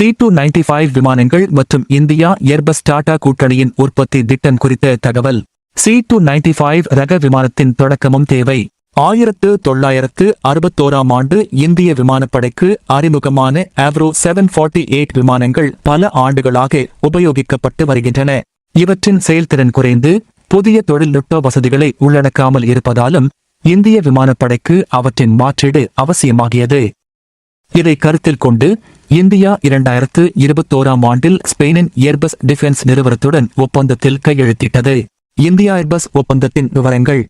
C two ninety five விமானங்கள் மற்றும் India Airbus Tata கூட்டணியின் உற்பத்தி திட்டம் குறித்த தகவல். சி டூ நைன்டி ஃபைவ் ரக விமானத்தின் தொடக்கமும் தேவை. ஆயிரத்து தொள்ளாயிரத்து அறுபத்தோராம் ஆண்டு இந்திய விமானப்படைக்கு அறிமுகமான ஆவ்ரோ செவன் ஃபார்ட்டி எயிட் விமானங்கள் பல ஆண்டுகளாக உபயோகிக்கப்பட்டு வருகின்றன. இவற்றின் செயல்திறன் குறைந்து புதிய தொழில்நுட்ப வசதிகளை உள்ளடக்காமல் இருப்பதாலும் இந்திய விமானப்படைக்கு அவற்றின் மாற்றீடு அவசியமாகியது. இதை கருத்தில் கொண்டு இந்தியா இரண்டாயிரத்து இருபத்தோராம் ஆண்டில் ஸ்பெயினின் ஏர்பஸ் டிஃபென்ஸ் நிறுவனத்துடன் ஒப்பந்தத்தில் கையெழுத்திட்டது. இந்தியா ஏர்பஸ் ஒப்பந்தத்தின் விவரங்கள்.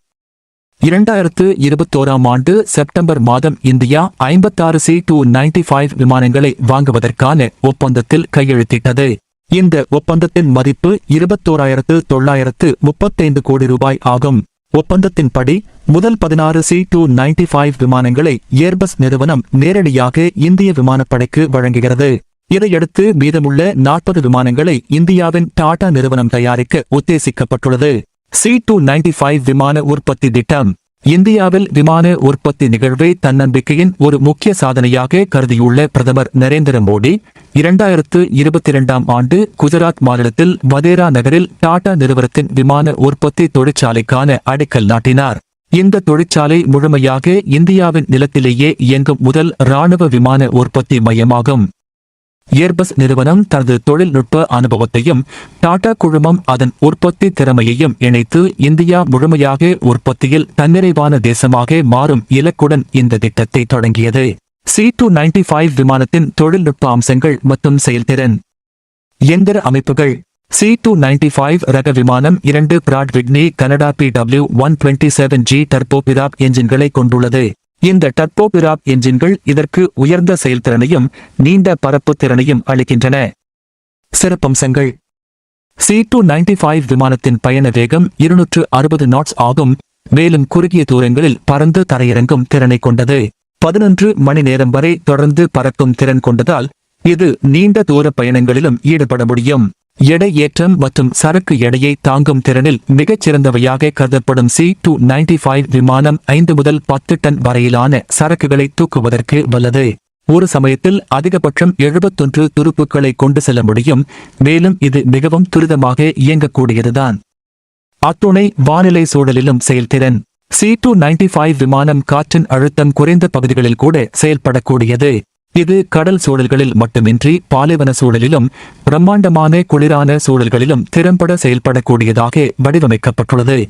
இரண்டாயிரத்து இருபத்தோராம் ஆண்டு செப்டம்பர் மாதம் இந்தியா ஐம்பத்தாறு சி டூ நைன்டி ஃபைவ் விமானங்களை வாங்குவதற்கான ஒப்பந்தத்தில் கையெழுத்திட்டது. இந்த ஒப்பந்தத்தின் மதிப்பு இருபத்தோராயிரத்து தொள்ளாயிரத்து முப்பத்தைந்து கோடி ரூபாய் ஆகும். ஒப்பந்தத்தின்படி முதல் பதினாறு சி டூ நைன்டி ஃபைவ் விமானங்களை ஏர்பஸ் நிறுவனம் நேரடியாக இந்திய விமானப்படைக்கு வழங்குகிறது. இதையடுத்து மீதமுள்ள நாற்பது விமானங்களை இந்தியாவின் டாடா நிறுவனம் தயாரிக்க உத்தேசிக்கப்பட்டுள்ளது. சி டூ நைன்டி ஃபைவ் விமான உற்பத்தி திட்டம். இந்தியாவில் விமான உற்பத்தி நிகழ்வை தன்னம்பிக்கையின் ஒரு முக்கிய சாதனையாக கருதியுள்ள பிரதமர் நரேந்திர மோடி இரண்டாயிரத்து இருபத்தி இரண்டாம் ஆண்டு குஜராத் மாநிலத்தில் வதேரா நகரில் டாடா நிறுவனத்தின் விமான உற்பத்தி தொழிற்சாலைக்கான அடிக்கல் நாட்டினார். இந்த தொழிற்சாலை முழுமையாக இந்தியாவின் நிலத்திலேயே இயங்கும் முதல் ராணுவ விமான உற்பத்தி மையமாகும். ஏர்பஸ் நிறுவனம் தனது தொழில்நுட்ப அனுபவத்தையும் டாடா குழுமம் அதன் உற்பத்தி திறமையையும் இணைத்து இந்தியா முழுமையாக உற்பத்தியில் தன்னிறைவான தேசமாக மாறும் இலக்குடன் இந்த திட்டத்தை தொடங்கியது. சி டூ நைன்டி ஃபைவ் விமானத்தின் தொழில்நுட்ப அம்சங்கள் மற்றும் செயல்திறன். எந்திர அமைப்புகள். சி டூ நைன்டி ஃபைவ் ரக விமானம் இரண்டு Pratt Whitney Canada P W one twenty seven G turboprop என்ஜின்களை கொண்டுள்ளது. இந்த டர்போபிராப் என்ஜின்கள் இதற்கு உயர்ந்த செயல்திறனையும் நீண்ட பரப்பு திறனையும் அளிக்கின்றன. சிறப்பம்சங்கள். சி டூ நைன்டி ஃபைவ் விமானத்தின் பயண வேகம் இருநூற்று அறுபது நாட்ஸ் ஆகும். மேலும் குறுகிய தூரங்களில் பறந்து தரையிறங்கும் திறனை கொண்டது. பதினொன்று மணி நேரம் வரை தொடர்ந்து பறக்கும் திறன் கொண்டதால் இது நீண்ட தூர பயணங்களிலும் ஈடுபட முடியும். எடை ஏற்றம் மற்றும் சரக்கு எடையை தாங்கும் திறனில் மிகச் சிறந்தவையாக கருதப்படும் சி டூ நைன்டி ஃபைவ் விமானம் ஐந்து முதல் பத்து டன் வரையிலான சரக்குகளை தூக்குவதற்கு வல்லது. ஒரு சமயத்தில் அதிகபட்சம் எழுபத்தொன்று துருப்புக்களை கொண்டு செல்ல முடியும் மேலும் இது மிகவும் துரிதமாக இயங்கக்கூடியதுதான். அத்துணை வானிலை சூழலிலும் செயல்திறன். சி டூ நைன்டி ஃபைவ் விமானம் காற்றின் அழுத்தம் குறைந்த பகுதிகளில் கூட செயல்படக்கூடியது. இது கடல் சூழல்களில் மட்டுமின்றி பாலைவன சூழலிலும் பிரம்மாண்டமான குளிரான சூழல்களிலும் திறம்பட செயல்படக்கூடியதாக வடிவமைக்கப்பட்டுள்ளது.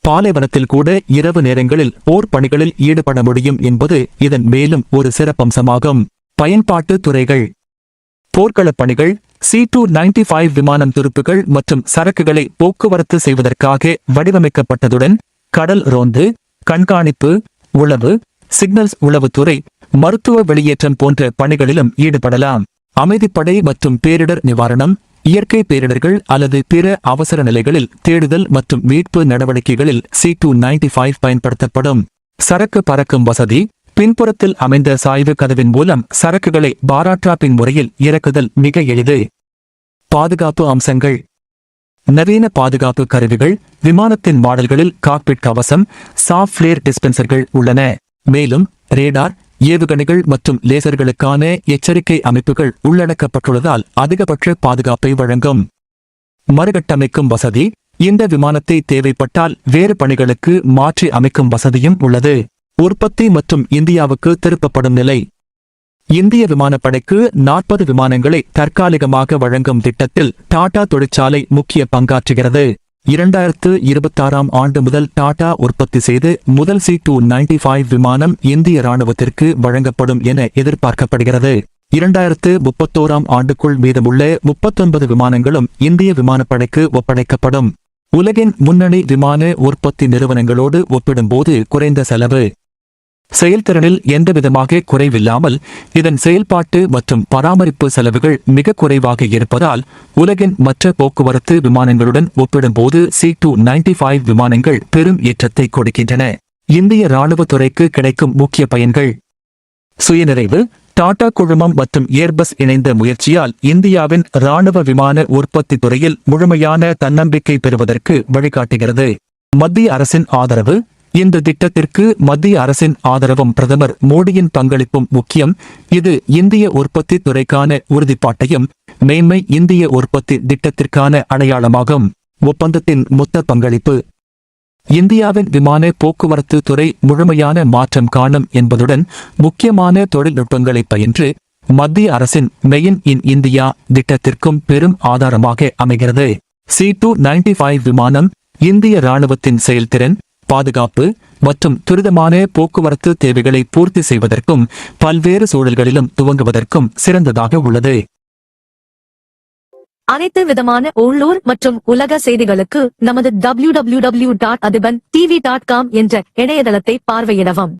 பாலைவனத்தில் கூட இரவு நேரங்களில் போர் பணிகளில் ஈடுபட முடியும் என்பது இதன் மேலும் ஒரு சிறப்பம்சமாகும். பயன்பாட்டு துறைகள். போர்க்களப் பணிகள் சி டூ நைன்டி ஃபைவ் விமானம் துருப்புகள் மற்றும் சரக்குகளை போக்குவரத்து செய்வதற்காக வடிவமைக்கப்பட்டதுடன் கடல் ரோந்து கண்காணிப்பு உளவு சிக்னல்ஸ் உளவுத்துறை மருத்துவ வெளியேற்றம் போன்ற பணிகளிலும் ஈடுபடலாம். அமைதிப்படை மற்றும் பேரிடர் நிவாரணம் இயற்கை பேரிடர்கள் அல்லது பிற அவசர நிலைகளில் தேடுதல் மற்றும் மீட்பு நடவடிக்கைகளில் சி டூ நைன்டி ஃபைவ் பயன்படுத்தப்படும். சரக்கு பறக்கும் வசதி பின்புறத்தில் அமைந்த சாய்வு கதவின் மூலம் சரக்குகளை பாராட்ராப்பின் முறையில் இறக்குதல் மிக எளிது. பாதுகாப்பு அம்சங்கள். நவீன பாதுகாப்பு கருவிகள் விமானத்தின் மாடல்களில் காக்பிட் கவசம் சாஃப்ட்வேர் டிஸ்பென்சர்கள் உள்ளன. மேலும் ரேடார் ஏவுகணைகள் மற்றும் லேசர்களுக்கான எச்சரிக்கை அமைப்புகள் உள்ளடக்கப்பட்டுள்ளதால் அதிகபட்ச பாதுகாப்பை வழங்கும். மறுகட்டமைக்கும் வசதி இந்த விமானத்தை தேவைப்பட்டால் வேறு பணிகளுக்கு மாற்றி அமைக்கும் வசதியும் உள்ளது. உற்பத்தி மற்றும் இந்தியாவுக்கு திருப்பப்படும் நிலை. இந்திய விமானப்படைக்கு நாற்பது விமானங்களை தற்காலிகமாக வழங்கும் திட்டத்தில் டாடா தொழிற்சாலை முக்கிய பங்காற்றுகிறது. இரண்டாயிரத்து இருபத்தாறாம் ஆண்டு முதல் டாடா உற்பத்தி செய்து முதல் சி டூ நைன்டி ஃபைவ் விமானம் இந்திய ராணுவத்திற்கு வழங்கப்படும் என எதிர்பார்க்கப்படுகிறது. இரண்டாயிரத்து முப்பத்தோராம் ஆண்டுக்குள் மீதமுள்ள முப்பத்தொன்பது விமானங்களும் இந்திய விமானப்படைக்கு ஒப்படைக்கப்படும். உலகின் முன்னணி விமான உற்பத்தி நிறுவனங்களோடு ஒப்பிடும்போது குறைந்த செலவு. செயல்திறனில் எந்தவிதமாக குறைவில்லாமல் இதன் செயல்பாட்டு மற்றும் பராமரிப்பு செலவுகள் மிக குறைவாக இருப்பதால் உலகின் மற்ற போக்குவரத்து விமானங்களுடன் ஒப்பிடும்போது சி டூ நைன்டி ஃபைவ் விமானங்கள் பெரும் ஏற்றத்தை கொடுக்கின்றன. இந்திய ராணுவத்துறைக்கு கிடைக்கும் முக்கிய பயன்கள். சுயநிறைவு டாடா குழுமம் மற்றும் ஏர்பஸ் இணைந்த முயற்சியால் இந்தியாவின் ராணுவ விமான உற்பத்தி துறையில் முழுமையான தன்னம்பிக்கை பெறுவதற்கு வழிகாட்டுகிறது. மத்திய அரசின் ஆதரவு இந்த திட்டத்திற்கு மத்திய அரசின் ஆதரவும் பிரதமர் மோடியின் பங்களிப்பும் முக்கியம். இது இந்திய உற்பத்தி துறைக்கான உறுதிப்பாட்டையும் மேன்மை இந்திய உற்பத்தி திட்டத்திற்கான அடையாளமாகும். ஒப்பந்தத்தின் மொத்த பங்களிப்பு. இந்தியாவின் விமான போக்குவரத்து துறை முழுமையான மாற்றம் காணும் என்பதுடன் முக்கியமான தொழில்நுட்பங்களை பயின்று மத்திய அரசின் மெயின் இன் இந்தியா திட்டத்திற்கும் பெரும் ஆதாரமாக அமைகிறது. சி டூ விமானம் இந்திய ராணுவத்தின் செயல்திறன் பாதுகாப்பு மற்றும் துரிதமான போக்குவரத்து தேவைகளை பூர்த்தி செய்வதற்கும் பல்வேறு சூழல்களிலும் துவங்குவதற்கும் சிறந்ததாக உள்ளது. அனைத்து விதமான உள்ளூர் மற்றும் உலக செய்திகளுக்கு நமது W W W dot Athiban TV dot com என்ற இணையதளத்தை பார்வையிடவும்.